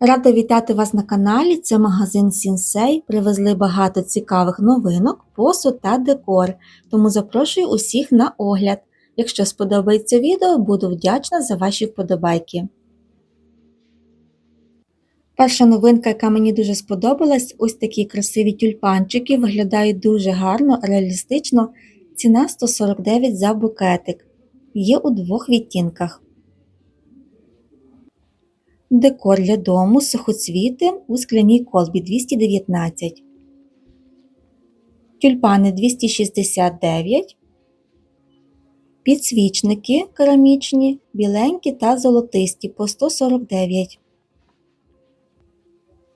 Рада вітати вас на каналі. Це магазин Сінсей. Привезли багато цікавих новинок, посуд та декор. Тому запрошую усіх на огляд. Якщо сподобається відео, буду вдячна за ваші вподобайки. Перша новинка, яка мені дуже сподобалась, ось такі красиві тюльпанчики, виглядають дуже гарно, реалістично. Ціна 149 за букетик. Є у двох відтінках. Декор для дому сухоцвіти у скляній колбі 219. Тюльпани 269. Підсвічники керамічні, біленькі та золотисті по 149.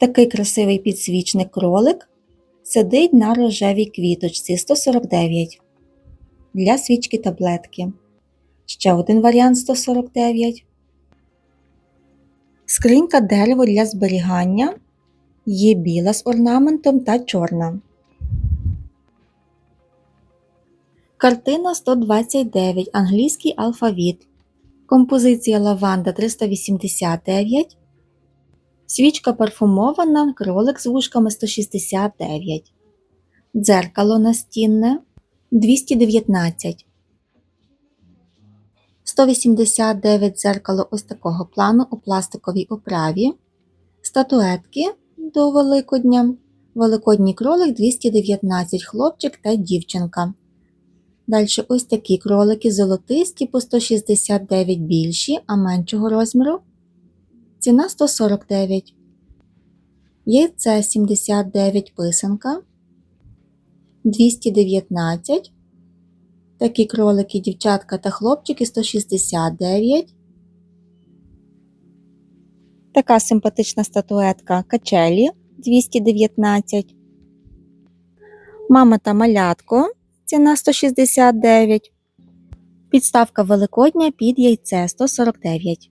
Такий красивий підсвічник кролик сидить на рожевій квіточці 149. Для свічки таблетки. Ще один варіант 149. Скринька дерево для зберігання. Є біла з орнаментом та чорна. Картина 129. Англійський алфавіт. Композиція лаванда 389. Свічка парфумована. Кролик з вушками 169. Дзеркало настінне 219. 189 дзеркало ось такого плану у пластиковій оправі, статуетки до Великодня, Великодній кролик 219 хлопчик та дівчинка. Далі ось такі кролики золотисті по 169 більші, а меншого розміру. Ціна 149. Яйце 79 писанка 219 Такі кролики, дівчатка та хлопчики 169. Така симпатична статуетка качелі 219. Мама та малятко ціна 169. Підставка Великодня під яйце 149.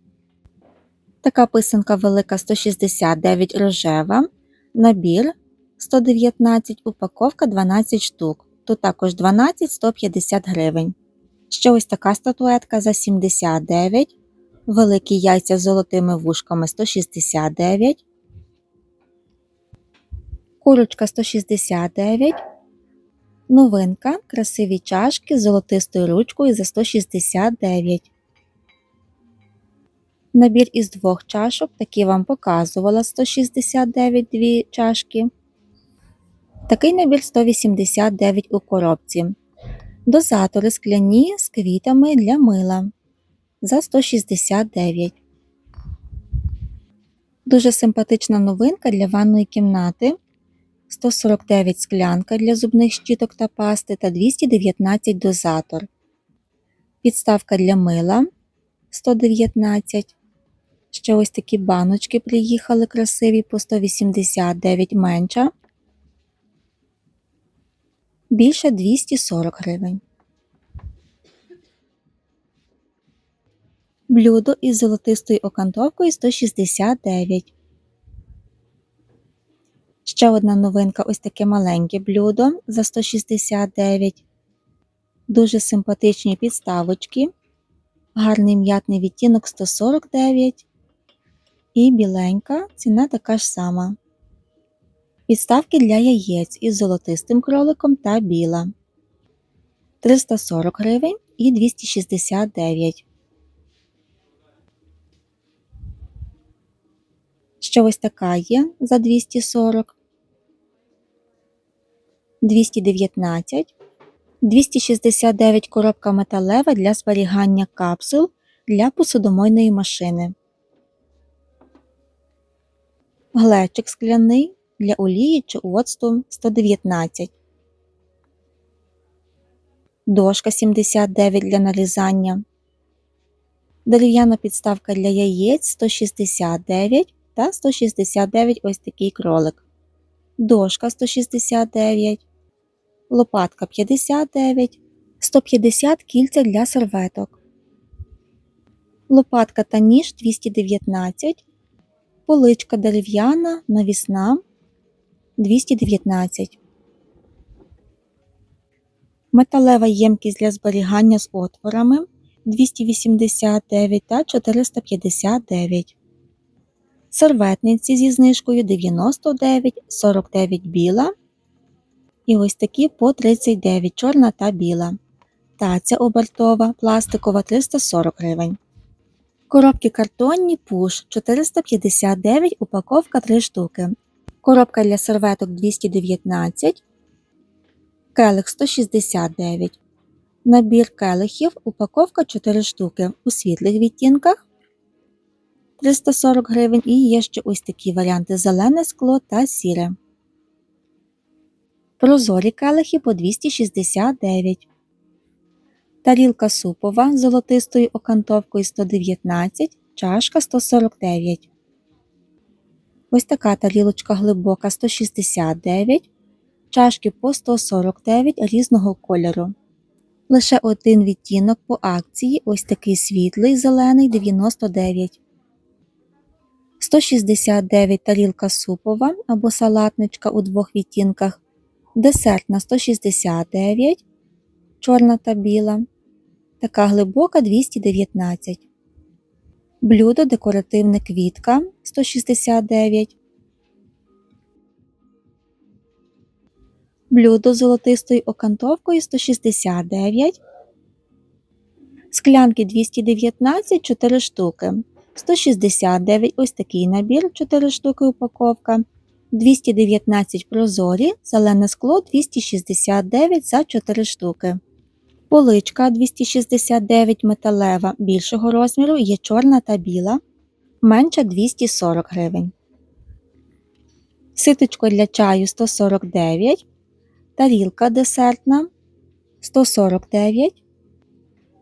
Така писанка велика 169 рожева. Набір 119, упаковка 12 штук. Тут також 12-150 гривень. Ще ось така статуетка за 79, великі яйця з золотими вушками 169, курочка 169, новинка, красиві чашки з золотистою ручкою за 169. Набір із двох чашок, такі вам показувала 169 дві чашки. Такий набір 189 у коробці. Дозатори скляні з квітами для мила за 169. Дуже симпатична новинка для ванної кімнати. 149 склянка для зубних щіток та пасти та 219 дозатор. Підставка для мила 119. Ще ось такі баночки приїхали красиві по 189 менша більше 240 гривень. Блюдо із золотистою окантовкою 169. Ще одна новинка ось таке маленьке блюдо за 169. Дуже симпатичні підставочки. Гарний м'ятний відтінок 149. І біленька ціна така ж сама. Підставки для яєць із золотистим кроликом та біла 340 гривень і 269. Ще ось така є за 240, 219, 269 коробка металева для зберігання капсул для посудомойної машини. Глечик скляний для олії чи оцту 119, дошка 79 для нарізання, дерев'яна підставка для яєць 169 та 169 ось такий кролик, дошка 169, лопатка 59, 150 кільця для серветок. Лопатка та ніж 219, поличка дерев'яна, навісна 219. Металева ємкість для зберігання з отворами 289 та 459. серветниці зі знижкою 99, 49 біла. І ось такі по 39 чорна та біла. Таця обертова, пластикова 340 гривень. Коробки картонні пуш 459, упаковка 3 штуки. Коробка для серветок 219, келих 169. Набір келихів, упаковка 4 штуки у світлих відтінках 340 гривень. І є ще ось такі варіанти: зелене скло та сіре. Прозорі келихи по 269. Тарілка супова з золотистою окантовкою 119, чашка 149. Ось така тарілочка глибока 169, чашки по 149 різного кольору. Лише один відтінок по акції, ось такий світлий зелений 99. 169 тарілка супова або салатничка у двох відтінках. Десертна 169, чорна та біла. Така глибока 219. Блюдо декоративне квітка 169. Блюдо з золотистою окантовкою 169. Склянки 219 4 штуки. 169 ось такий набір 4 штуки упаковка. 219 прозорі, зелене скло 269 за 4 штуки. Поличка 269 металева більшого розміру є чорна та біла, менша 240 гривень. Ситочко для чаю 149, тарілка десертна 149,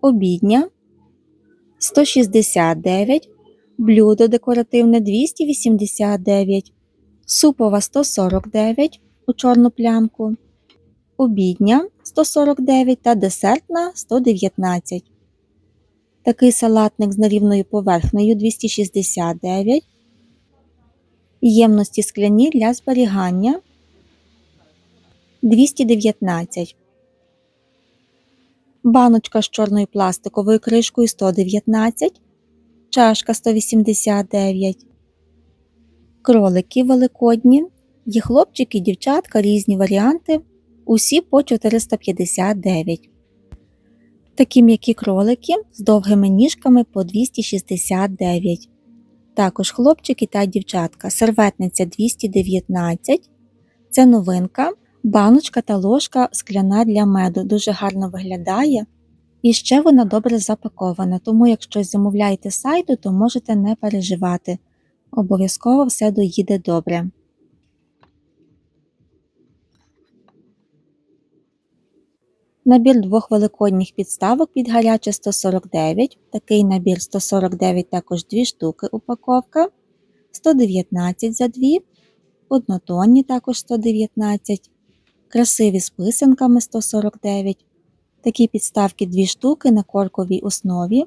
обідня 169, блюдо декоративне 289, супова 149 у чорну плямку обідня 149 та десертна 119. Такий салатник з нерівною поверхнею 269. Ємності скляні для зберігання 219. Баночка з чорною пластиковою кришкою 119. Чашка 189. Кролики великодні. Є хлопчики, дівчатка, різні варіанти усі по 459. Такі м'які кролики з довгими ніжками по 269. Також хлопчики та дівчатка. Серветниця 219. Це новинка, баночка та ложка скляна для меду. Дуже гарно виглядає. І ще вона добре запакована, тому якщо замовляєте сайту, то можете не переживати. Обов'язково все доїде добре. Набір двох великодніх підставок під гаряче 149. Такий набір 149 також 2 штуки упаковка. 119 за 2. Однотонні також 119. Красиві з писанками 149. Такі підставки 2 штуки на корковій основі.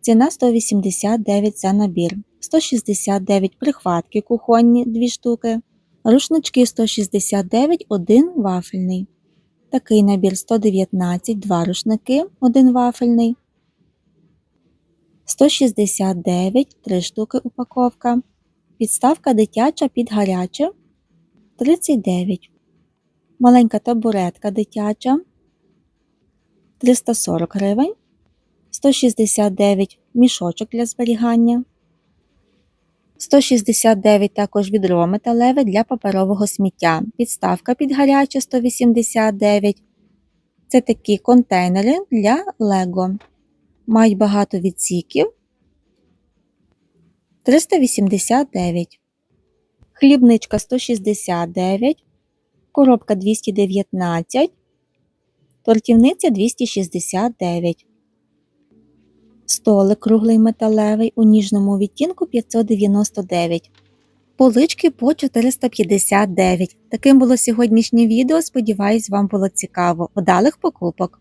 Ціна 189 за набір. 169 прихватки кухонні 2 штуки. Рушнички 169, один вафельний. Такий набір 119, два рушники, один вафельний. 169, 3 штуки упаковка. Підставка дитяча під гаряче 39. Маленька табуретка дитяча 340 гривень. 169 мішочок для зберігання. 169 також відро металеве для паперового сміття. Підставка під гаряче 189. Це такі контейнери для Лего. Мають багато відсіків. 389. Хлібничка 169. Коробка 219. Тортівниця 269. Столик круглий металевий у ніжному відтінку 599. Полички по 459. Таким було сьогоднішнє відео. Сподіваюсь, вам було цікаво. Вдалих покупок!